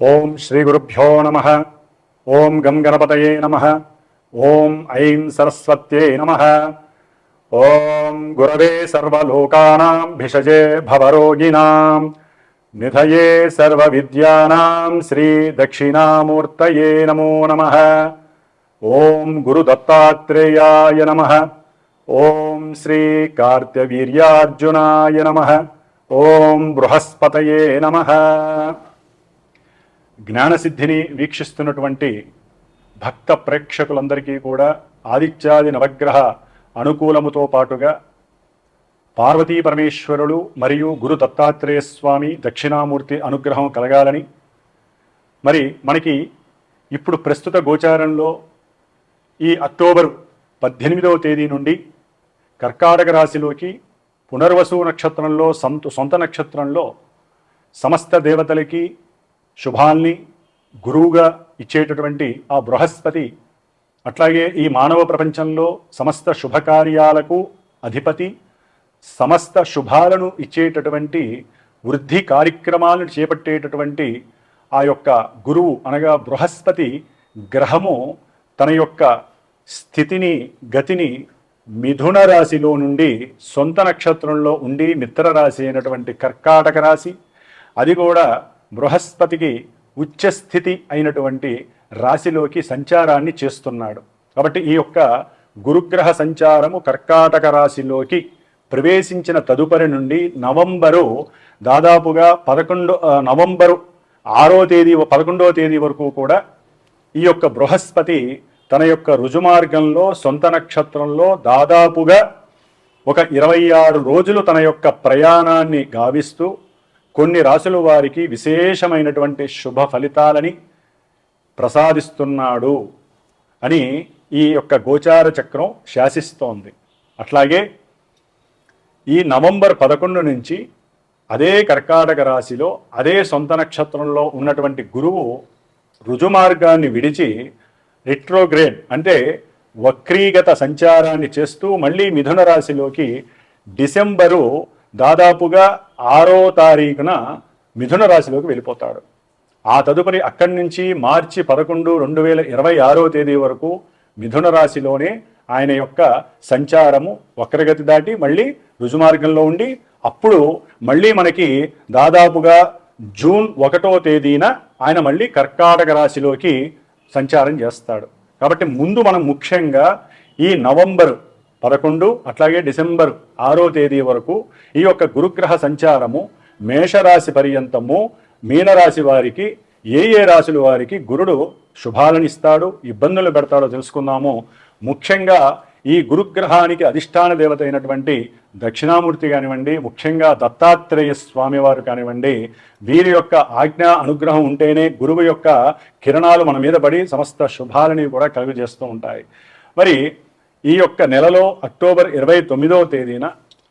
ఓం శ్రీ గురుభ్యో నమ ఓం గం గణపతయే నమ ఓం ఐం సరస్వత్యై నమ ఓం గురవే సర్వలోకానాం భిషజే భవరోగిణాం నిధయే సర్వవిద్యానాం శ్రీ దక్షిణామూర్తయే నమో నమ ఓం గురుదత్తాత్రేయాయ నమ ఓం శ్రీ కార్త్యవీర్యార్జునాయ నమ ఓం బృహస్పతయే నమ జ్ఞానసిద్ధిని వీక్షిస్తున్నటువంటి భక్త ప్రేక్షకులందరికీ కూడా ఆదిత్యాది నవగ్రహ అనుకూలముతో పాటుగా పార్వతీ పరమేశ్వరులు మరియు గురు దత్తాత్రేయ స్వామి దక్షిణామూర్తి అనుగ్రహం కలగాలని. మరి మనకి ఇప్పుడు ప్రస్తుత గోచారంలో ఈ అక్టోబర్ పద్దెనిమిదవ తేదీ నుండి కర్కాటక రాశిలోకి పునర్వసు నక్షత్రంలో సంత సొంత నక్షత్రంలో సమస్త దేవతలకి శుభాల్ని గురువుగా ఇచ్చేటటువంటి ఆ బృహస్పతి అట్లాగే ఈ మానవ ప్రపంచంలో సమస్త శుభకార్యాలకు అధిపతి సమస్త శుభాలను ఇచ్చేటటువంటి వృద్ధి కార్యక్రమాలను చేపట్టేటటువంటి ఆ యొక్క గురువు అనగా బృహస్పతి గ్రహము తన యొక్క స్థితిని గతిని మిథున రాశిలో నుండి సొంత నక్షత్రంలో ఉండి మిత్ర రాశి అయినటువంటి కర్కాటక రాశి. అది కూడా బృహస్పతికి ఉచ్చస్థితి అయినటువంటి రాశిలోకి సంచారాన్ని చేస్తున్నాడు. కాబట్టి ఈ యొక్క గురుగ్రహ సంచారము కర్కాటక రాశిలోకి ప్రవేశించిన తదుపరి నుండి నవంబరు దాదాపుగా పదకొండు నవంబరు ఆరో తేదీ పదకొండవ తేదీ వరకు కూడా ఈ యొక్క బృహస్పతి తన యొక్క రుజుమార్గంలో సొంత నక్షత్రంలో దాదాపుగా ఒక ఇరవై ఆరు రోజులు తన యొక్క ప్రయాణాన్ని గావిస్తూ కొన్ని రాసుల వారికి విశేషమైనటువంటి శుభ ఫలితాలని ప్రసాదిస్తున్నాడు అని ఈ యొక్క గోచార చక్రం శాసిస్తోంది. అట్లాగే ఈ నవంబర్ పదకొండు నుంచి అదే కర్కాటక రాశిలో అదే సొంత నక్షత్రంలో ఉన్నటువంటి గురువు రుజుమార్గాన్ని విడిచి రిట్రోగ్రేడ్ అంటే వక్రీగత సంచారాన్ని చేస్తూ మళ్ళీ మిథున రాశిలోకి డిసెంబరు దాదాపుగా ఆరో తారీఖున మిథున రాశిలోకి వెళ్ళిపోతాడు. ఆ తదుపరి అక్కడి నుంచి మార్చి పదకొండు రెండు వేల ఇరవై ఆరో తేదీ వరకు మిథున రాశిలోనే ఆయన యొక్క సంచారము వక్రగతి దాటి మళ్ళీ రుజుమార్గంలో ఉండి అప్పుడు మళ్ళీ మనకి దాదాపుగా జూన్ ఒకటో తేదీన ఆయన మళ్ళీ కర్కాటక రాశిలోకి సంచారం చేస్తాడు. కాబట్టి ముందు మనం ముఖ్యంగా ఈ నవంబర్ పదకొండు అట్లాగే డిసెంబర్ ఆరో తేదీ వరకు ఈ యొక్క గురుగ్రహ సంచారము మేషరాశి పర్యంతము మీనరాశి వారికి ఏ ఏ రాశుల వారికి గురుడు శుభాలను ఇస్తాడు ఇబ్బందులు పెడతాడో తెలుసుకుందాము. ముఖ్యంగా ఈ గురుగ్రహానికి అధిష్టాన దేవత అయినటువంటి దక్షిణామూర్తి కానివ్వండి ముఖ్యంగా దత్తాత్రేయ స్వామివారు కానివ్వండి వీరి యొక్క ఆజ్ఞ అనుగ్రహం ఉంటేనే గురువు యొక్క కిరణాలు మన మీద పడి సమస్త శుభాలని కూడా కలుగజేస్తూ ఉంటాయి. మరి ఈ యొక్క నెలలో అక్టోబర్ ఇరవై తొమ్మిదవ తేదీన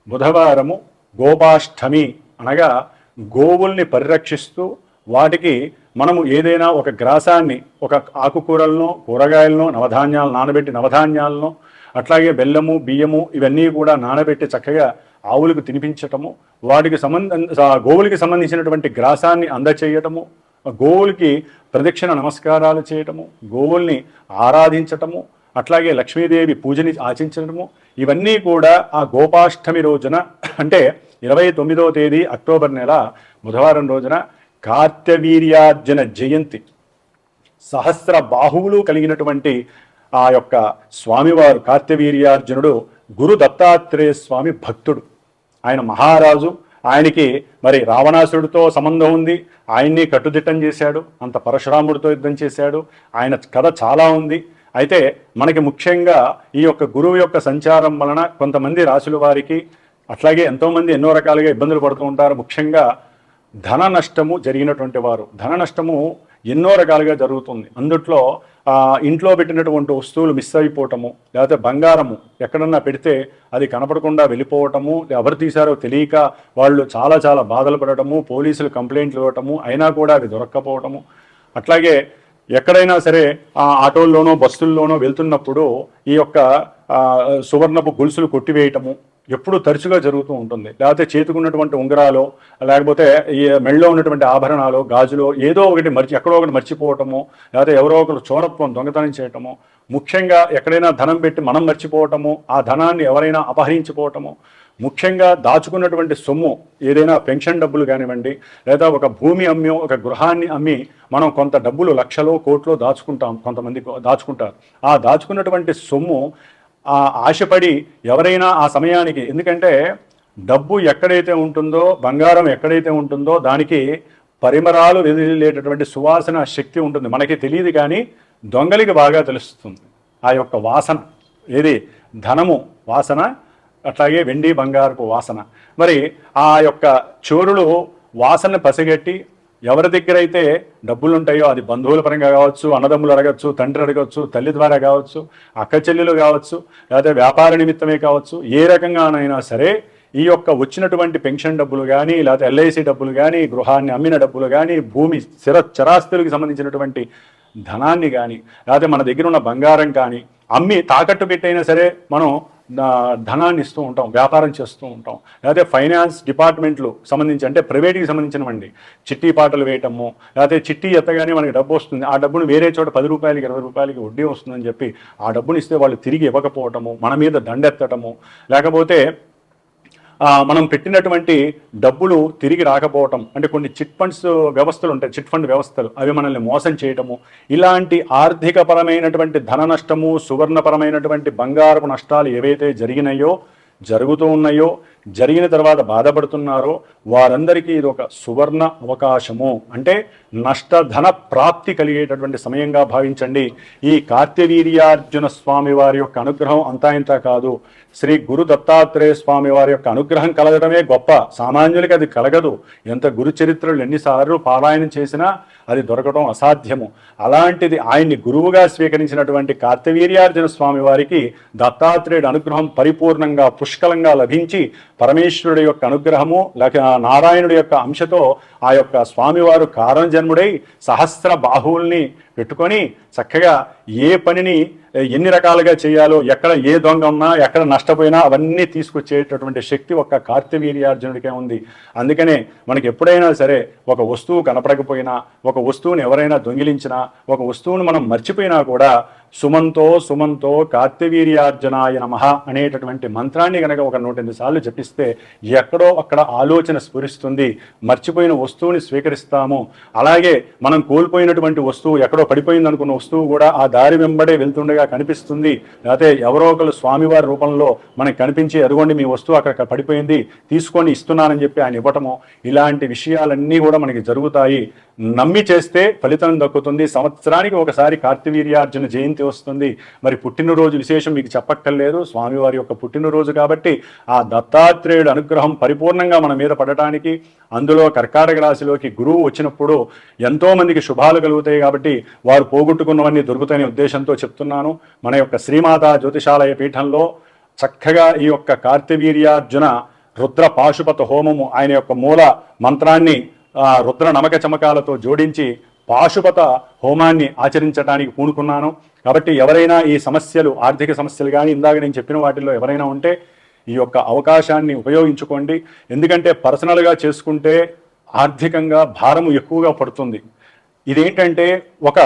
బుధవారము గోపాష్టమి అనగా గోవుల్ని పరిరక్షిస్తూ వాటికి మనము ఏదైనా ఒక గ్రాసాన్ని ఒక ఆకుకూరలను కూరగాయలను నవధాన్యాలు నానబెట్టి నవధాన్యాలను అట్లాగే బెల్లము బియ్యము ఇవన్నీ కూడా నానబెట్టి చక్కగా ఆవులకు తినిపించటము వాటికి సంబంధ గోవులకి సంబంధించినటువంటి గ్రాసాన్ని అందచేయటము గోవులకి ప్రదక్షిణ నమస్కారాలు చేయటము గోవుల్ని ఆరాధించటము అట్లాగే లక్ష్మీదేవి పూజని ఆచించడము ఇవన్నీ కూడా ఆ గోపాష్టమి రోజున అంటే ఇరవై తొమ్మిదవ తేదీ అక్టోబర్ నెల బుధవారం రోజున కార్తవీర్యార్జున జయంతి. సహస్ర బాహువులు కలిగినటువంటి ఆ యొక్క స్వామివారు కార్తవీర్యార్జునుడు గురు దత్తాత్రేయ స్వామి భక్తుడు. ఆయన మహారాజు. ఆయనకి మరి రావణాసుడితో సంబంధం ఉంది. ఆయన్ని కట్టుదిట్టం చేశాడు. అంత పరశురాముడితో యుద్ధం చేశాడు. ఆయన కథ చాలా ఉంది. అయితే మనకి ముఖ్యంగా ఈ యొక్క గురువు యొక్క సంచారం వలన కొంతమంది రాశుల వారికి అట్లాగే ఎంతోమంది ఎన్నో రకాలుగా ఇబ్బందులు పడుతూ ఉంటారు. ముఖ్యంగా ధన నష్టము జరిగినటువంటి వారు. ధన నష్టము ఎన్నో రకాలుగా జరుగుతుంది. అందుట్లో ఇంట్లో పెట్టినటువంటి వస్తువులు మిస్ అయిపోవటము లేకపోతే బంగారము ఎక్కడన్నా పెడితే అది కనపడకుండా వెళ్ళిపోవటము ఎవరు తీశారో తెలియక వాళ్ళు చాలా చాలా బాధలు పడటము పోలీసులు కంప్లైంట్లు ఇవ్వటము అయినా కూడా అవి దొరక్కపోవటము. అట్లాగే ఎక్కడైనా సరే ఆ ఆటోల్లోనో బస్సుల్లోనో వెళ్తున్నప్పుడు ఈ యొక్క సువర్ణపు గొలుసులు కొట్టివేయటము ఎప్పుడు తరచుగా జరుగుతూ ఉంటుంది. లేకపోతే చేతుకున్నటువంటి ఉంగరాలు లేకపోతే ఈ మెళ్ళలో ఉన్నటువంటి ఆభరణాలు గాజులు ఏదో ఒకటి మర్చి ఎక్కడో ఒకటి మర్చిపోవటము లేకపోతే ఎవరో ఒకరు చోరత్వం దొంగతనం చేయటము ముఖ్యంగా ఎక్కడైనా ధనం పెట్టి మనం మర్చిపోవటము ఆ ధనాన్ని ఎవరైనా అపహరించిపోవటము ముఖ్యంగా దాచుకున్నటువంటి సొమ్ము ఏదైనా పెన్షన్ డబ్బులు కానివ్వండి లేదా ఒక భూమి అమ్మి ఒక గృహాన్ని అమ్మి మనం కొంత డబ్బులు లక్షలో కోట్లో దాచుకుంటాం కొంతమంది దాచుకుంటారు. ఆ దాచుకున్నటువంటి సొమ్ము ఆ ఆశపడి ఎవరైనా ఆ సమయానికి ఎందుకంటే డబ్బు ఎక్కడైతే ఉంటుందో బంగారం ఎక్కడైతే ఉంటుందో దానికి పరిమరాలు వెదిలేటటువంటి సువాసన శక్తి ఉంటుంది. మనకి తెలియదు కానీ దొంగలికి బాగా తెలుస్తుంది. ఆ యొక్క వాసన ఏది? ధనము వాసన అట్లాగే వెండి బంగారపు వాసన. మరి ఆ యొక్క చోరులు వాసన పసిగట్టి ఎవరి దగ్గర అయితే డబ్బులు ఉంటాయో అది బంధువుల పరంగా కావచ్చు అన్నదమ్ములు అడగచ్చు తండ్రి అడగచ్చు తల్లి ద్వారా కావచ్చు అక్క చెల్లెలు కావచ్చు లేకపోతే వ్యాపార నిమిత్తమే కావచ్చు ఏ రకంగానైనా సరే ఈ యొక్క వచ్చినటువంటి పెన్షన్ డబ్బులు కానీ లేకపోతే ఎల్ఐసి డబ్బులు కానీ గృహాన్ని అమ్మిన డబ్బులు కానీ భూమి స్థిర చరాస్తులకు సంబంధించినటువంటి ధనాన్ని కానీ లేకపోతే మన దగ్గర ఉన్న బంగారం కానీ అమ్మి తాకట్టు పెట్టైనా సరే మనం ధనాన్ని ఇస్తూ ఉంటాం వ్యాపారం చేస్తూ ఉంటాం. లేకపోతే ఫైనాన్స్ డిపార్ట్మెంట్లు సంబంధించి అంటే ప్రైవేట్కి సంబంధించినవండి. చిట్టి పాటలు వేయటము లేకపోతే చిట్టి ఎత్తగానే మనకి డబ్బు వస్తుంది. ఆ డబ్బును వేరే చోట పది రూపాయలకి ఇరవై రూపాయలకి వడ్డీ వస్తుందని చెప్పి ఆ డబ్బును ఇస్తే వాళ్ళు తిరిగి ఇవ్వకపోవటము మన మీద దండెత్తటము. లేకపోతే మనం పెట్టినటువంటి డబ్బులు తిరిగి రాకపోవటం అంటే కొన్ని చిట్ ఫండ్స్ వ్యవస్థలు ఉంటాయి చిట్ ఫండ్ వ్యవస్థలు అవి మనల్ని మోసం చేయటము ఇలాంటి ఆర్థికపరమైనటువంటి ధన నష్టము సువర్ణపరమైనటువంటి బంగారపు నష్టాలు ఏవైతే జరిగినాయో జరుగుతూ ఉన్నాయో జరిగిన తర్వాత బాధపడుతున్నారో వారందరికీ ఇది ఒక సువర్ణ అవకాశము. అంటే నష్టధన ప్రాప్తి కలిగేటటువంటి సమయంగా భావించండి. ఈ కార్తవీర్యార్జున స్వామి వారి యొక్క అనుగ్రహం అంతా ఇంత కాదు. శ్రీ గురు దత్తాత్రేయ స్వామి వారి యొక్క అనుగ్రహం కలగడమే గొప్ప. సామాన్యులకి అది కలగదు. ఎంత గురు చరిత్రలు ఎన్నిసార్లు పారాయణం చేసినా అది దొరకడం అసాధ్యము. అలాంటిది ఆయన్ని గురువుగా స్వీకరించినటువంటి కార్తవీర్యార్జున స్వామి వారికి దత్తాత్రేయుడు అనుగ్రహం పరిపూర్ణంగా పుష్కలంగా లభించి పరమేశ్వరుడి యొక్క అనుగ్రహము లేక నారాయణుడి యొక్క అంశతో ఆ యొక్క స్వామివారు కారణ జన్ముడై సహస్ర బాహువుల్ని పెట్టుకొని చక్కగా ఏ పనిని ఎన్ని రకాలుగా చేయాలో ఎక్కడ ఏ దొంగ ఉన్నా ఎక్కడ నష్టపోయినా అవన్నీ తీసుకొచ్చేటటువంటి శక్తి ఒక్క కార్తవీర్యార్జునుడికే ఉంది. అందుకనే మనకి ఎప్పుడైనా సరే ఒక వస్తువు కనపడకపోయినా ఒక వస్తువుని ఎవరైనా దొంగిలించినా ఒక వస్తువును మనం మర్చిపోయినా కూడా సుమంతో సుమంతో కార్తవీర్యార్జనాయ నమ అనేటటువంటి మంత్రాన్ని కనుక ఒక నూట ఎనిమిది సార్లు జపిస్తే ఎక్కడో అక్కడ ఆలోచన స్ఫురిస్తుంది. మర్చిపోయిన వస్తువుని స్వీకరిస్తాము. అలాగే మనం కోల్పోయినటువంటి వస్తువు ఎక్కడో పడిపోయింది అనుకున్న వస్తువు కూడా ఆ దారి వెంబడే వెళ్తుండగా కనిపిస్తుంది. లేకపోతే ఎవరో ఒకరు స్వామివారి రూపంలో మనకి కనిపించి అదిగోండి మీ వస్తువు అక్కడ పడిపోయింది తీసుకొని ఇస్తున్నానని చెప్పి ఆయన ఇవ్వటము ఇలాంటి విషయాలన్నీ కూడా మనకి జరుగుతాయి. నమ్మి చేస్తే ఫలితం దక్కుతుంది. సంవత్సరానికి ఒకసారి కార్తివీర్యార్జున జయంతి వస్తుంది. మరి పుట్టినరోజు విశేషం మీకు చెప్పక్కర్లేదు. స్వామివారి యొక్క పుట్టినరోజు కాబట్టి ఆ దత్తాత్రేయుడు అనుగ్రహం పరిపూర్ణంగా మన మీద పడటానికి అందులో కర్కాటక రాశిలోకి గురువు వచ్చినప్పుడు ఎంతోమందికి శుభాలు కలుగుతాయి కాబట్టి వారు పోగొట్టుకున్నవన్నీ దొరుకుతాయనే ఉద్దేశంతో చెప్తున్నాను. మన యొక్క శ్రీమాత జ్యోతిషాలయ పీఠంలో చక్కగా ఈ యొక్క కార్తివీర్యార్జున రుద్ర పాశుపత హోమము ఆయన యొక్క మూల మంత్రాన్ని రుద్ర నమక చమకాలతో జోడించి పాశుపత హోమాన్ని ఆచరించడానికి పూనుకున్నాను. కాబట్టి ఎవరైనా ఈ సమస్యలు ఆర్థిక సమస్యలు కానీ ఇందాక నేను చెప్పిన వాటిల్లో ఎవరైనా ఉంటే ఈ యొక్క అవకాశాన్ని ఉపయోగించుకోండి. ఎందుకంటే పర్సనల్గా చేసుకుంటే ఆర్థికంగా భారము ఎక్కువగా పడుతుంది. ఇదేంటంటే ఒక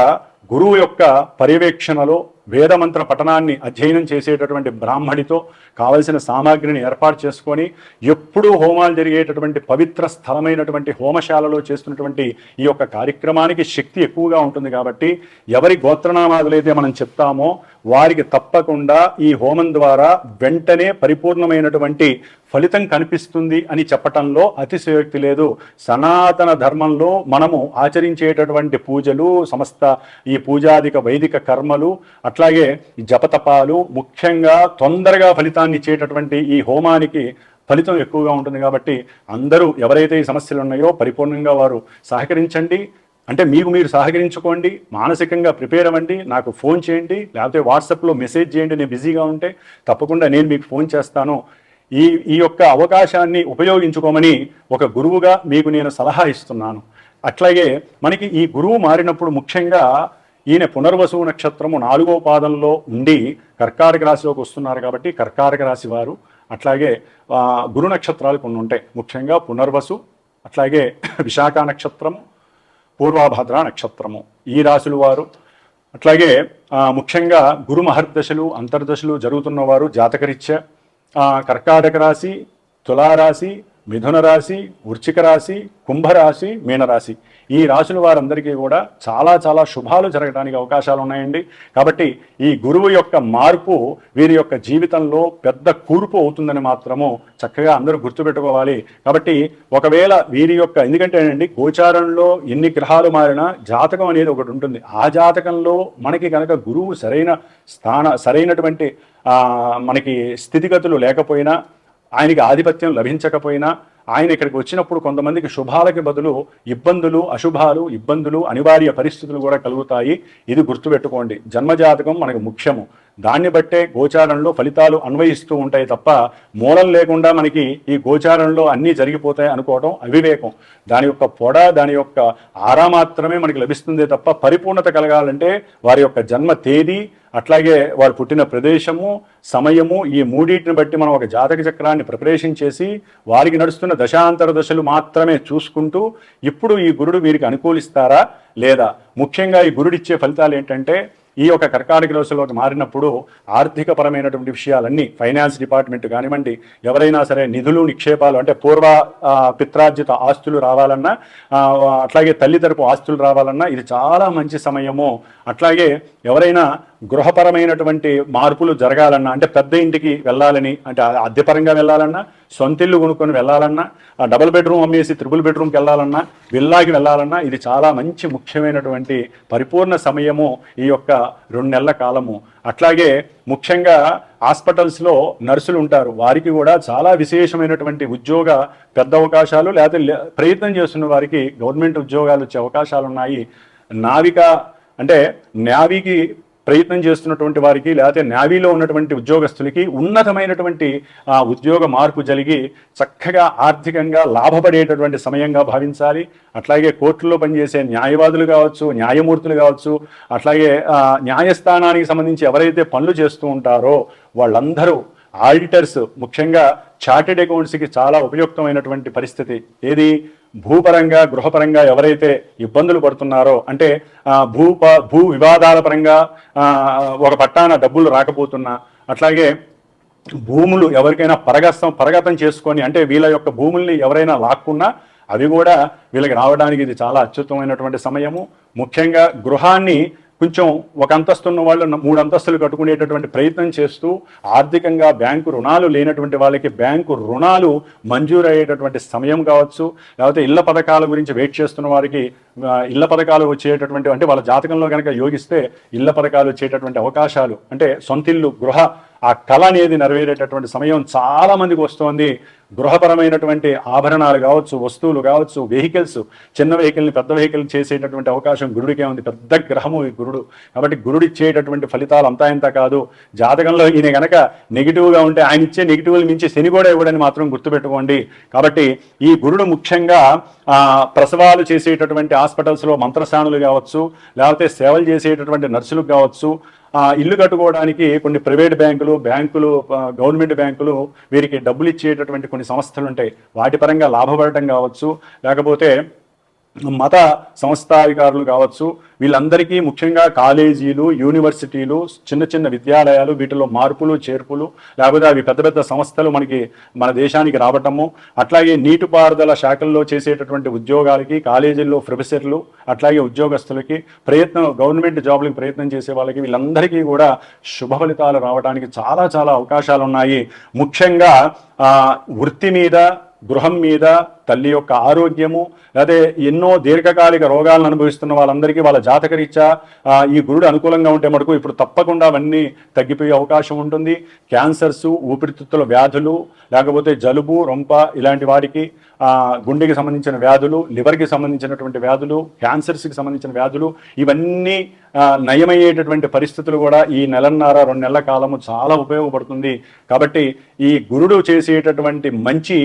గురువు యొక్క పర్యవేక్షణలో వేదమంత్ర పఠనాన్ని అధ్యయనం చేసేటటువంటి బ్రాహ్మడితో కావలసిన సామాగ్రిని ఏర్పాటు చేసుకొని ఎప్పుడూ హోమాలు జరిగేటటువంటి పవిత్ర స్థలమైనటువంటి హోమశాలలో చేస్తున్నటువంటి ఈ యొక్క కార్యక్రమానికి శక్తి ఎక్కువగా ఉంటుంది కాబట్టి ఎవరి గోత్రనామాదులైతే మనం చెప్తామో వారికి తప్పకుండా ఈ హోమం ద్వారా వెంటనే పరిపూర్ణమైనటువంటి ఫలితం కనిపిస్తుంది అని చెప్పటంలో అతిశయోక్తి లేదు. సనాతన ధర్మంలో మనము ఆచరించేటటువంటి పూజలు సమస్త ఈ పూజాదిక వైదిక కర్మలు అట్లాగే ఈ జపతపాలు ముఖ్యంగా తొందరగా ఫలితాన్ని ఇచ్చేటటువంటి ఈ హోమానికి ఫలితం ఎక్కువగా ఉంటుంది కాబట్టి అందరూ ఎవరైతే ఈ సమస్యలు ఉన్నాయో పరిపూర్ణంగా వారు సహకరించండి. అంటే మీకు మీరు సహకరించుకోండి మానసికంగా ప్రిపేర్ అవ్వండి నాకు ఫోన్ చేయండి లేకపోతే వాట్సాప్లో మెసేజ్ చేయండి నేను బిజీగా ఉంటే తప్పకుండా నేను మీకు ఫోన్ చేస్తాను. ఈ ఈ యొక్క అవకాశాన్ని ఉపయోగించుకోమని ఒక గురువుగా మీకు నేను సలహా ఇస్తున్నాను. అట్లాగే మనకి ఈ గురువు మారినప్పుడు ముఖ్యంగా ఈయన పునర్వసు నక్షత్రము నాలుగో పాదంలో ఉండి కర్కాటక రాశిలోకి వస్తున్నారు కాబట్టి కర్కాటక రాశి వారు అట్లాగే గురు నక్షత్రాలు కొన్ని ఉంటాయి. ముఖ్యంగా పునర్వసు అట్లాగే విశాఖ నక్షత్రము పూర్వాభద్ర నక్షత్రము ఈ రాశుల వారు. అట్లాగే ముఖ్యంగా గురు మహర్దశలు అంతర్దశలు జరుగుతున్న వారు జాతకరీత్యా కర్కాటక రాశి తులారాశి మిథున రాశి వృచ్చిక రాశి కుంభరాశి మీనరాశి. ఈ రాశుల వారందరికీ కూడా చాలా చాలా శుభాలు జరగడానికి అవకాశాలు ఉన్నాయండి. కాబట్టి ఈ గురువు యొక్క మార్పు వీరి యొక్క జీవితంలో పెద్ద కూర్పు అవుతుందని మాత్రము చక్కగా అందరూ గుర్తుపెట్టుకోవాలి. కాబట్టి ఒకవేళ వీరి యొక్క ఎందుకంటే అండి గోచారంలో ఎన్ని గ్రహాలు మారినా జాతకం అనేది ఒకటి ఉంటుంది. ఆ జాతకంలో మనకి కనుక గురువు సరైన స్థాన సరైనటువంటి మనకి స్థితిగతులు లేకపోయినా ఆయనకి ఆధిపత్యం లభించకపోయినా ఆయన ఇక్కడికి వచ్చినప్పుడు కొంతమందికి శుభాలకి బదులు ఇబ్బందులు అశుభాలు ఇబ్బందులు అనివార్య పరిస్థితులు కూడా కలుగుతాయి. ఇది గుర్తుపెట్టుకోండి. జన్మజాతకం మనకు ముఖ్యము. దాన్ని బట్టే గోచారంలో ఫలితాలు అన్వయిస్తూ ఉంటాయి తప్ప మూలం లేకుండా మనకి ఈ గోచారంలో అన్నీ జరిగిపోతాయి అనుకోవడం అవివేకం. దాని యొక్క పొడ దాని యొక్క ఆరా మాత్రమే మనకి లభిస్తుంది తప్ప పరిపూర్ణత కలగాలంటే వారి యొక్క జన్మ తేదీ అట్లాగే వారు పుట్టిన ప్రదేశము సమయము ఈ మూడింటిని బట్టి మనం ఒక జాతక చక్రాన్ని ప్రిపరేషన్ చేసి వారికి నడుస్తున్న దశాంతర దశలు మాత్రమే చూసుకుంటూ ఇప్పుడు ఈ గురుడు వీరికి అనుకూలిస్తారా లేదా? ముఖ్యంగా ఈ గురుడిచ్చే ఫలితాలు ఏంటంటే ఈ యొక్క కర్కాటక దశలోకి మారినప్పుడు ఆర్థిక పరమైనటువంటి విషయాలన్నీ ఫైనాన్స్ డిపార్ట్మెంట్ కానివ్వండి ఎవరైనా సరే నిధులు నిక్షేపాలు అంటే పూర్వ పిత్రార్జిత ఆస్తులు రావాలన్నా అట్లాగే తల్లి తరపు ఆస్తులు రావాలన్నా ఇది చాలా మంచి సమయము. అట్లాగే ఎవరైనా గృహపరమైనటువంటి మార్పులు జరగాలన్నా అంటే పెద్ద ఇంటికి వెళ్ళాలని అంటే అద్దెపరంగా వెళ్ళాలన్నా సొంత ఇల్లు కొనుక్కొని వెళ్ళాలన్నా ఆ డబుల్ బెడ్రూమ్ అమ్మేసి త్రిబుల్ బెడ్రూమ్కి వెళ్ళాలన్నా విల్లాకి వెళ్ళాలన్నా ఇది చాలా మంచి ముఖ్యమైనటువంటి పరిపూర్ణ సమయము ఈ యొక్క రెండు నెలల కాలము. అట్లాగే ముఖ్యంగా హాస్పిటల్స్లో నర్సులు ఉంటారు. వారికి కూడా చాలా విశేషమైనటువంటి ఉద్యోగ పెద్ద అవకాశాలు లేకపోతే ప్రయత్నం చేస్తున్న వారికి గవర్నమెంట్ ఉద్యోగాలు వచ్చే అవకాశాలు ఉన్నాయి. నావిక అంటే నావికి ప్రయత్నం చేస్తున్నటువంటి వారికి లేకపోతే నావీలో ఉన్నటువంటి ఉద్యోగస్తులకి ఉన్నతమైనటువంటి ఉద్యోగ మార్పు జరిగి చక్కగా ఆర్థికంగా లాభపడేటటువంటి సమయంగా భావించాలి. అట్లాగే కోర్టులో పనిచేసే న్యాయవాదులు కావచ్చు న్యాయమూర్తులు కావచ్చు అట్లాగే న్యాయస్థానానికి సంబంధించి ఎవరైతే పనులు చేస్తూ ఉంటారో వాళ్ళందరూ ఆడిటర్స్ ముఖ్యంగా చార్టెడ్ అకౌంట్స్కి చాలా ఉపయుక్తమైనటువంటి పరిస్థితి. ఏది? భూపరంగా గృహపరంగా ఎవరైతే ఇబ్బందులు పడుతున్నారో అంటే భూ భూ వివాదాల పరంగా ఒక పట్టాన డబ్బులు రాకపోతున్నా అట్లాగే భూములు ఎవరికైనా పరగస్తం పరగతం చేసుకొని అంటే వీళ్ళ యొక్క భూముల్ని ఎవరైనా లాక్కున్నా అవి కూడా వీళ్ళకి రావడానికి ఇది చాలా అత్యుత్తమైనటువంటి సమయము. ముఖ్యంగా గృహాన్ని కొంచెం ఒక అంతస్తు ఉన్న వాళ్ళు మూడు అంతస్తులు కట్టుకునేటటువంటి ప్రయత్నం చేస్తూ ఆర్థికంగా బ్యాంకు రుణాలు లేనటువంటి వాళ్ళకి బ్యాంకు రుణాలు మంజూరు అయ్యేటటువంటి సమయం కావచ్చు. లేకపోతే ఇళ్ళ పథకాల గురించి వెయిట్ చేస్తున్న వారికి ఇళ్ళ పథకాలు వచ్చేటటువంటి అంటే వాళ్ళ జాతకంలో కనుక యోగిస్తే ఇళ్ళ పథకాలు వచ్చేటటువంటి అవకాశాలు అంటే సొంతిల్లు గృహ ఆ కళ అనేది నెరవేరేటటువంటి సమయం చాలా మందికి వస్తోంది. గృహపరమైనటువంటి ఆభరణాలు కావచ్చు వస్తువులు కావచ్చు వెహికల్స్ చిన్న వెహికల్ని పెద్ద వెహికల్ చేసేటటువంటి అవకాశం గురుడికే ఉంది. పెద్ద గ్రహము ఈ గురుడు. కాబట్టి గురుడు ఇచ్చేటటువంటి ఫలితాలు అంతా ఇంత కాదు. జాతకంలో ఈయన గనక నెగిటివ్గా ఉంటే ఆయన ఇచ్చే నెగిటివ్లు మించి శని కూడా ఇవ్వడని మాత్రం గుర్తుపెట్టుకోండి. కాబట్టి ఈ గురుడు ముఖ్యంగా ప్రసవాలు చేసేటటువంటి హాస్పిటల్స్లో మంత్రస్థానులు కావచ్చు లేకపోతే సేవలు చేసేటటువంటి నర్సులకు కావచ్చు ఆ, ఇల్లు కట్టుకోవడానికి కొన్ని ప్రైవేట్ బ్యాంకులు బ్యాంకులు గవర్నమెంట్ బ్యాంకులు వీరికి డబ్బులు ఇచ్చేటటువంటి కొన్ని సంస్థలు ఉంటాయి. వాటి పరంగా లాభపడటం కావచ్చు. లేకపోతే మత సంస్థాధికారులు కావచ్చు వీళ్ళందరికీ ముఖ్యంగా కాలేజీలు యూనివర్సిటీలు చిన్న చిన్న విద్యాలయాలు వీటిలో మార్పులు చేర్పులు లేకపోతే అవి పెద్ద పెద్ద సంస్థలు మనకి మన దేశానికి రావటము అట్లాగే నీటిపారుదల శాఖల్లో చేసేటటువంటి ఉద్యోగాలకి కాలేజీల్లో ప్రొఫెసర్లు అట్లాగే ఉద్యోగస్తులకి ప్రయత్నం గవర్నమెంట్ జాబ్లకు ప్రయత్నం చేసే వాళ్ళకి వీళ్ళందరికీ కూడా శుభ ఫలితాలు రావడానికి చాలా చాలా అవకాశాలు ఉన్నాయి ముఖ్యంగా వృత్తి మీద గృహం మీద తల్లి యొక్క ఆరోగ్యము అదే ఎన్నో దీర్ఘకాలిక రోగాలను అనుభవిస్తున్న వాళ్ళందరికీ వాళ్ళ జాతకరీత్యా ఈ గురుడు అనుకూలంగా ఉంటే మటుకు ఇప్పుడు తప్పకుండా అవన్నీ తగ్గిపోయే అవకాశం ఉంటుంది. క్యాన్సర్స్ ఊపిరితిత్తుల వ్యాధులు లేకపోతే జలుబు రొంప ఇలాంటి వాటికి గుండెకి సంబంధించిన వ్యాధులు లివర్కి సంబంధించినటువంటి వ్యాధులు క్యాన్సర్స్కి సంబంధించిన వ్యాధులు ఇవన్నీ నయమయ్యేటటువంటి పరిస్థితులు కూడా ఈ నెలన్నర రెండు నెలల కాలము చాలా ఉపయోగపడుతుంది. కాబట్టి ఈ గురుడు చేసేటటువంటి మంచి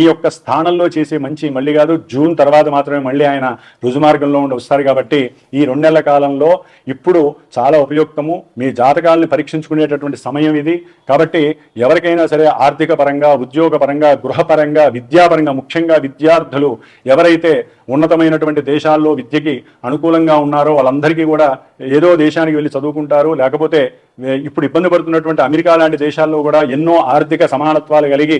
ఈ యొక్క స్థానంలో చేసే చేసి మంచి మళ్ళీ కాదు జూన్ తర్వాత మాత్రమే మళ్ళీ ఆయన రుజుమార్గంలో ఉండి వస్తారు కాబట్టి ఈ రెండు నెలల కాలంలో ఇప్పుడు చాలా ఉపయుక్తము. మీ జాతకాలను పరీక్షించుకునేటటువంటి సమయం ఇది. కాబట్టి ఎవరికైనా సరే ఆర్థిక పరంగా ఉద్యోగపరంగా గృహపరంగా విద్యాపరంగా ముఖ్యంగా విద్యార్థులు ఎవరైతే ఉన్నతమైనటువంటి దేశాల్లో విద్యకి అనుకూలంగా ఉన్నారో వాళ్ళందరికీ కూడా ఏదో దేశానికి వెళ్ళి చదువుకుంటారు. లేకపోతే ఇప్పుడు ఇబ్బంది పడుతున్నటువంటి అమెరికా లాంటి దేశాల్లో కూడా ఎన్నో ఆర్థిక సమానత్వాలు కలిగి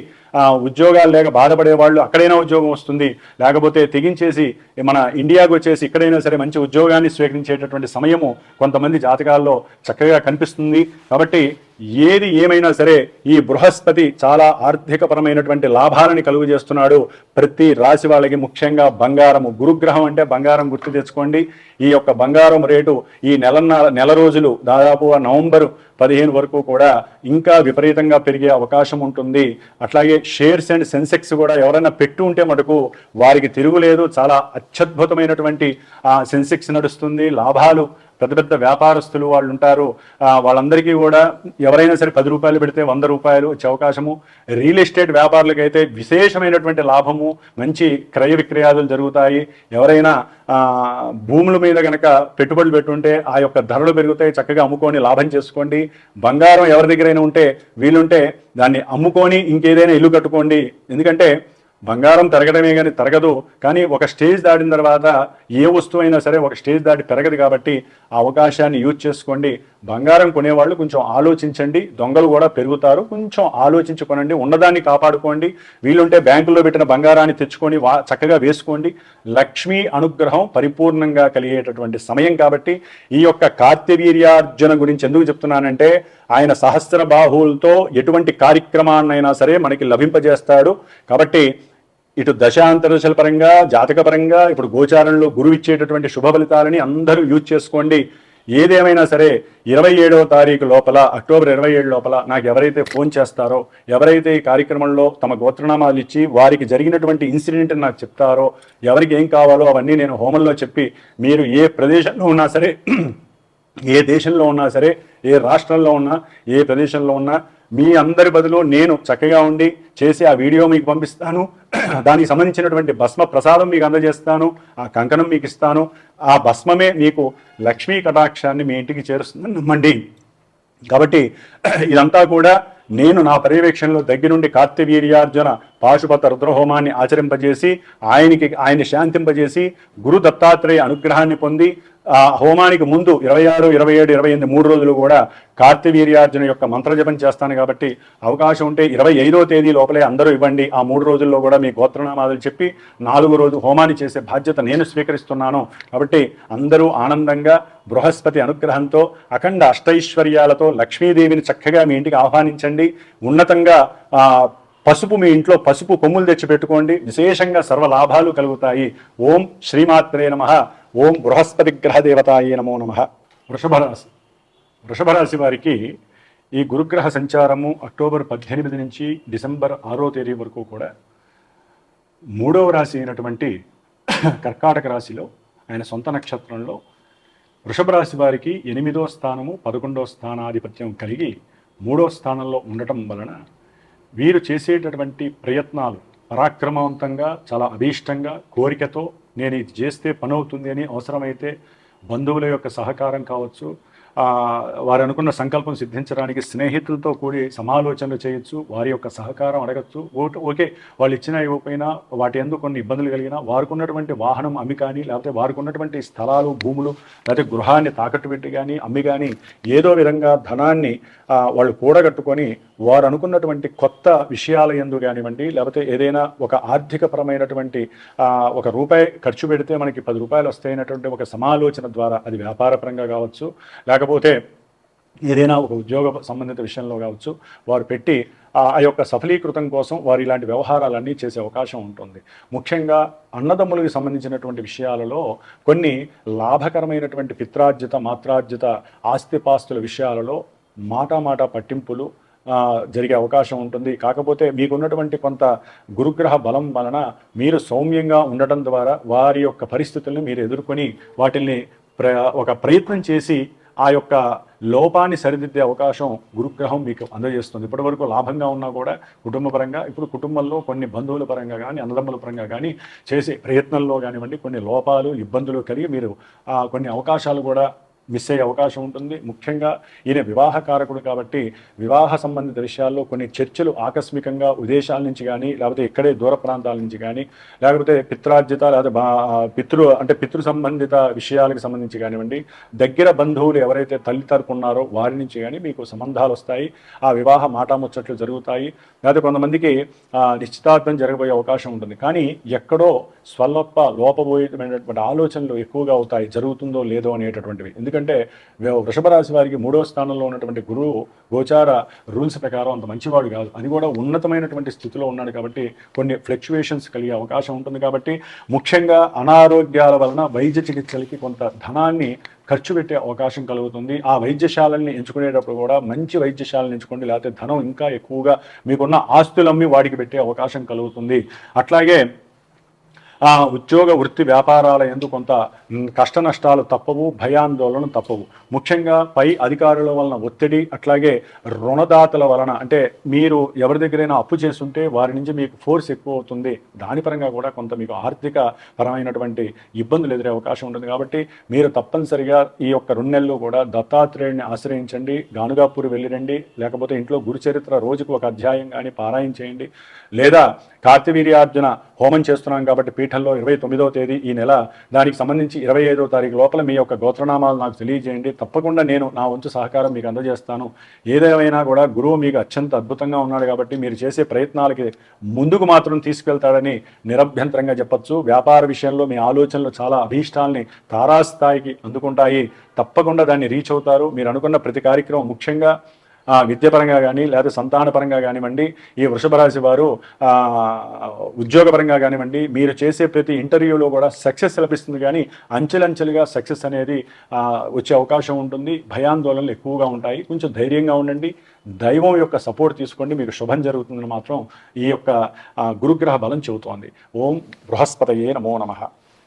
ఉద్యోగాలు లేక బాధపడే వాళ్ళు అక్కడైనా ఉద్యోగం వస్తుంది. లేకపోతే తెగించేసి మన ఇండియాకు వచ్చేసి ఇక్కడైనా సరే మంచి ఉద్యోగాన్ని స్వీకరించేటటువంటి సమయము కొంతమంది జాతకాల్లో చక్కగా కనిపిస్తుంది. కాబట్టి ఏది ఏమైనా సరే ఈ బృహస్పతి చాలా ఆర్థికపరమైనటువంటి లాభాలని కలుగు చేస్తున్నాడు. ప్రతి రాశి వాళ్ళకి ముఖ్యంగా బంగారము గురుగ్రహం అంటే బంగారం గుర్తు తెచ్చుకోండి. ఈ యొక్క బంగారం రేటు ఈ నెల నెల రోజులు దాదాపు నవంబరు పదిహేను వరకు కూడా ఇంకా విపరీతంగా పెరిగే అవకాశం ఉంటుంది. అట్లాగే షేర్స్ అండ్ సెన్సెక్స్ కూడా ఎవరైనా పెట్టు ఉంటే మటుకు వారికి తిరుగులేదు చాలా అత్యద్భుతమైనటువంటి ఆ సెన్సెక్స్ నడుస్తుంది. లాభాలు పెద్ద పెద్ద వ్యాపారస్తులు వాళ్ళు ఉంటారు. వాళ్ళందరికీ కూడా ఎవరైనా సరే పది రూపాయలు పెడితే వంద రూపాయలు వచ్చే అవకాశము. రియల్ ఎస్టేట్ వ్యాపారులకైతే విశేషమైనటువంటి లాభము. మంచి క్రయ విక్రయాలు జరుగుతాయి. ఎవరైనా భూముల మీద గనక పెట్టుబడులు పెట్టుంటే ఆ యొక్క ధరలు పెరుగుతాయి. చక్కగా అమ్ముకొని లాభం చేసుకోండి. బంగారం ఎవరి దగ్గరైనా ఉంటే వీలుంటే దాన్ని అమ్ముకొని ఇంకేదైనా ఇల్లు కట్టుకోండి. ఎందుకంటే బంగారం తరగడమే కానీ తరగదు. కానీ ఒక స్టేజ్ దాటిన తర్వాత ఏ వస్తువు అయినా సరే ఒక స్టేజ్ దాటి పెరగదు కాబట్టి ఆ అవకాశాన్ని యూజ్ చేసుకోండి. బంగారం కొనేవాళ్ళు కొంచెం ఆలోచించండి. దొంగలు కూడా పెరుగుతారు. కొంచెం ఆలోచించుకోనండి. ఉన్నదాన్ని కాపాడుకోండి. వీలుంటే బ్యాంకులో పెట్టిన బంగారాన్ని తెచ్చుకొని వా చక్కగా వేసుకోండి. లక్ష్మీ అనుగ్రహం పరిపూర్ణంగా కలిగేటటువంటి సమయం కాబట్టి ఈ యొక్క కార్తవీర్యార్జున గురించి ఎందుకు చెప్తున్నానంటే ఆయన సహస్ర బాహువులతో ఎటువంటి కార్యక్రమాన్నైనా సరే మనకి లభింపజేస్తాడు. కాబట్టి ఇటు దశాంతరదశల పరంగా జాతక పరంగా ఇప్పుడు గోచారంలో గురువు ఇచ్చేటటువంటి శుభ ఫలితాలని అందరూ యూజ్ చేసుకోండి. ఏదేమైనా సరే ఇరవై ఏడవ తారీఖు లోపల అక్టోబర్ ఇరవై ఏడు లోపల నాకు ఎవరైతే ఫోన్ చేస్తారో ఎవరైతే ఈ కార్యక్రమంలో తమ గోత్రనామాలు ఇచ్చి వారికి జరిగినటువంటి ఇన్సిడెంట్ నాకు చెప్తారో ఎవరికి ఏం కావాలో అవన్నీ నేను హోమంలో చెప్పి మీరు ఏ ప్రదేశంలో ఉన్నా సరే ఏ దేశంలో ఉన్నా సరే ఏ రాష్ట్రంలో ఉన్నా ఏ ప్రదేశంలో ఉన్నా మీ అందరి బదులు నేను చక్కగా ఉండి చేసి ఆ వీడియో మీకు పంపిస్తాను. దానికి సంబంధించినటువంటి భస్మ ప్రసాదం మీకు అందజేస్తాను. ఆ కంకణం మీకు ఇస్తాను. ఆ భస్మమే మీకు లక్ష్మీ కటాక్షాన్ని మీ ఇంటికి చేరుస్తుందని నమ్మండి. కాబట్టి ఇదంతా కూడా నేను నా పర్యవేక్షణలో దగ్గరుండి కార్తవీర్యార్జున పాశుపత రుద్రహోమాన్ని ఆచరింపజేసి ఆయనకి ఆయన శాంతింపజేసి గురు దత్తాత్రేయ అనుగ్రహాన్ని పొంది ఆ హోమానికి ముందు ఇరవై ఆరు ఇరవై ఏడు ఇరవై ఎనిమిది మూడు రోజులు కూడా కార్తివీర్యార్జున యొక్క మంత్రజపం చేస్తాను కాబట్టి అవకాశం ఉంటే ఇరవై ఐదో తేదీ లోపలే అందరూ ఇవ్వండి. ఆ మూడు రోజుల్లో కూడా మీ గోత్రనామాలు చెప్పి నాలుగు రోజు హోమాన్ని చేసే బాధ్యత నేను స్వీకరిస్తున్నాను. కాబట్టి అందరూ ఆనందంగా బృహస్పతి అనుగ్రహంతో అఖండ అష్టైశ్వర్యాలతో లక్ష్మీదేవిని చక్కగా మీ ఇంటికి ఆహ్వానించండి. ఉన్నతంగా పసుపు మీ ఇంట్లో పసుపు కొమ్ములు తెచ్చి పెట్టుకోండి విశేషంగా సర్వ లాభాలు కలుగుతాయి. ఓం శ్రీమాత్రే నమ. ఓం బృహస్పతి గ్రహదేవతాయే నమో నమ. వృషభరాశి. వృషభరాశి వారికి ఈ గురుగ్రహ సంచారము అక్టోబర్ పద్దెనిమిది నుంచి డిసెంబర్ ఆరో తేదీ వరకు కూడా మూడవ రాశి అయినటువంటి కర్కాటక రాశిలో ఆయన సొంత నక్షత్రంలో వృషభ రాశి వారికి ఎనిమిదో స్థానము పదకొండో స్థానాధిపత్యం కలిగి మూడో స్థానంలో ఉండటం వలన వీరు చేసేటటువంటి ప్రయత్నాలు పరాక్రమవంతంగా చాలా అభీష్టంగా కోరికతో నేను ఇది చేస్తే పని అవుతుంది అని అవసరమైతే బంధువుల యొక్క సహకారం కావచ్చు వారు అనుకున్న సంకల్పం సిద్ధించడానికి స్నేహితులతో కూడి సమాలోచనలు చేయొచ్చు వారి యొక్క సహకారం అడగచ్చు. ఓకే ఓకే వాళ్ళు ఇచ్చినా ఇవ్వకపోయినా వాటి ఎందుకు కొన్ని ఇబ్బందులు కలిగినా వారికి ఉన్నటువంటి వాహనం అమ్మి కానీ లేకపోతే వారికి ఉన్నటువంటి స్థలాలు భూములు లేకపోతే గృహాన్ని తాకట్టు పెట్టి కానీ అమ్మి కానీ ఏదో విధంగా ధనాన్ని వాళ్ళు కూడగట్టుకొని వారు అనుకున్నటువంటి కొత్త విషయాల ఎందు కానివ్వండి లేకపోతే ఏదైనా ఒక ఆర్థికపరమైనటువంటి ఒక రూపాయి ఖర్చు పెడితే మనకి పది రూపాయలు వస్తాయనేటువంటి ఒక సమాలోచన ద్వారా అది వ్యాపారపరంగా కావచ్చు లేకపోతే ఏదైనా ఒక ఉద్యోగ సంబంధిత విషయంలో కావచ్చు వారు పెట్టి ఆ యొక్క సఫలీకృతం కోసం వారు ఇలాంటి వ్యవహారాలన్నీ చేసే అవకాశం ఉంటుంది. ముఖ్యంగా అన్నదమ్ములకు సంబంధించినటువంటి విషయాలలో కొన్ని లాభకరమైనటువంటి పిత్రార్జిత మాత్రార్జిత ఆస్తిపాస్తుల విషయాలలో మాటా మాట పట్టింపులు జరిగే అవకాశం ఉంటుంది. కాకపోతే మీకున్నటువంటి కొంత గురుగ్రహ బలం వలన మీరు సౌమ్యంగా ఉండటం ద్వారా వారి యొక్క పరిస్థితుల్ని మీరు ఎదుర్కొని వాటిల్ని ప్ర ఒక ప్రయత్నం చేసి ఆ యొక్క లోపాన్ని సరిదిద్దే అవకాశం గురుగ్రహం మీకు అందజేస్తుంది. ఇప్పటివరకు లాభంగా ఉన్నా కూడా కుటుంబ పరంగా ఇప్పుడు కుటుంబంలో కొన్ని బంధువుల పరంగా కానీ అన్నదమ్ముల పరంగా కానీ చేసే ప్రయత్నంలో కానివ్వండి కొన్ని లోపాలు ఇబ్బందులు కలిగి మీరు కొన్ని అవకాశాలు కూడా మిస్ అయ్యే అవకాశం ఉంటుంది. ముఖ్యంగా ఈయన వివాహ కారకుడు కాబట్టి వివాహ సంబంధిత విషయాల్లో కొన్ని చర్చలు ఆకస్మికంగా విదేశాల నుంచి కానీ లేకపోతే ఇక్కడే దూర ప్రాంతాల నుంచి కానీ లేకపోతే పిత్రార్జిత లేదా పితృ అంటే పితృ సంబంధిత విషయాలకు సంబంధించి కానివ్వండి దగ్గర బంధువులు ఎవరైతే తల్లి తరపు ఉన్నారో వారి నుంచి కానీ మీకు సంబంధాలు వస్తాయి. ఆ వివాహ మాటాముచ్చట్లు జరుగుతాయి. లేకపోతే కొంతమందికి నిశ్చితార్థం జరగబోయే అవకాశం ఉంటుంది. కానీ ఎక్కడో స్వల్ప లోపబోయేటటువంటి ఆలోచనలు ఎక్కువగా అవుతాయి. జరుగుతుందో లేదో అనేటటువంటివి. ఎందుకంటే ఎందుకంటే వృషభ రాశి వారికి మూడో స్థానంలో ఉన్నటువంటి గురువు గోచార రూల్స్ ప్రకారం అంత మంచివాడు కాదు. అది కూడా ఉన్నతమైనటువంటి స్థితిలో ఉన్నాడు కాబట్టి కొన్ని ఫ్లక్చువేషన్స్ కలిగే అవకాశం ఉంటుంది కాబట్టి ముఖ్యంగా అనారోగ్యాల వలన వైద్య చికిత్సలకి కొంత ధనాన్ని ఖర్చు పెట్టే అవకాశం కలుగుతుంది. ఆ వైద్యశాలని ఎంచుకునేటప్పుడు కూడా మంచి వైద్యశాలను ఎంచుకోండి. లేకపోతే ధనం ఇంకా ఎక్కువగా మీకున్న ఆస్తులమ్మి వాడికి పెట్టే అవకాశం కలుగుతుంది. అట్లాగే ఆ ఉద్యోగ వృత్తి వ్యాపారాల ఎందు కొంత కష్ట నష్టాలు తప్పవు భయాందోళన తప్పవు. ముఖ్యంగా పై అధికారుల వలన ఒత్తిడి అట్లాగే రుణదాతల వలన. అంటే మీరు ఎవరి దగ్గరైనా అప్పు చేస్తుంటే వారి నుంచి మీకు ఫోర్స్ ఎక్కువ అవుతుంది దాని పరంగా కూడా కొంత మీకు ఆర్థిక పరమైనటువంటి ఇబ్బందులు ఎదురే అవకాశం ఉంటుంది. కాబట్టి మీరు తప్పనిసరిగా ఈ యొక్క రెండు నెలలు కూడా దత్తాత్రేయుడిని ఆశ్రయించండి గానుగాపూర్ వెళ్ళిరండి లేకపోతే ఇంట్లో గురుచరిత్ర రోజుకు ఒక అధ్యాయం కానీ పారాయణ చేయండి. లేదా కార్తివీర్యార్జున హోమం చేస్తున్నాం కాబట్టి పీఠంలో ఇరవై తొమ్మిదవ తేదీ ఈ నెల దానికి సంబంధించి ఇరవై ఐదవ తారీఖు లోపల మీ యొక్క గోత్రనామాలు నాకు తెలియజేయండి. తప్పకుండా నేను నా వంతు సహకారం మీకు అందజేస్తాను. ఏదేమైనా కూడా గురువు మీకు అత్యంత అద్భుతంగా ఉన్నాడు కాబట్టి మీరు చేసే ప్రయత్నాలకి ముందుకు మాత్రం తీసుకెళ్తాడని నిరభ్యంతరంగా చెప్పొచ్చు. వ్యాపార విషయంలో మీ ఆలోచనలు చాలా అభీష్టాల్ని తారాస్థాయికి అందుకుంటాయి. తప్పకుండా దాన్ని రీచ్ అవుతారు. మీరు అనుకున్న ప్రతి కార్యక్రమం ముఖ్యంగా విద్యపరంగా కానీ లేదా సంతానపరంగా కానివ్వండి ఈ వృషభ రాశి వారు ఉద్యోగపరంగా కానివ్వండి మీరు చేసే ప్రతి ఇంటర్వ్యూలో కూడా సక్సెస్ లభిస్తుంది కానీ అంచెలంచెలుగా సక్సెస్ అనేది వచ్చే అవకాశం ఉంటుంది. భయాందోళనలు ఎక్కువగా ఉంటాయి. కొంచెం ధైర్యంగా ఉండండి. దైవం యొక్క సపోర్ట్ తీసుకోండి. మీకు శుభం జరుగుతుందని మాత్రం ఈ యొక్క గురుగ్రహ బలం చెబుతోంది. ఓం బృహస్పతయే నమో నమః.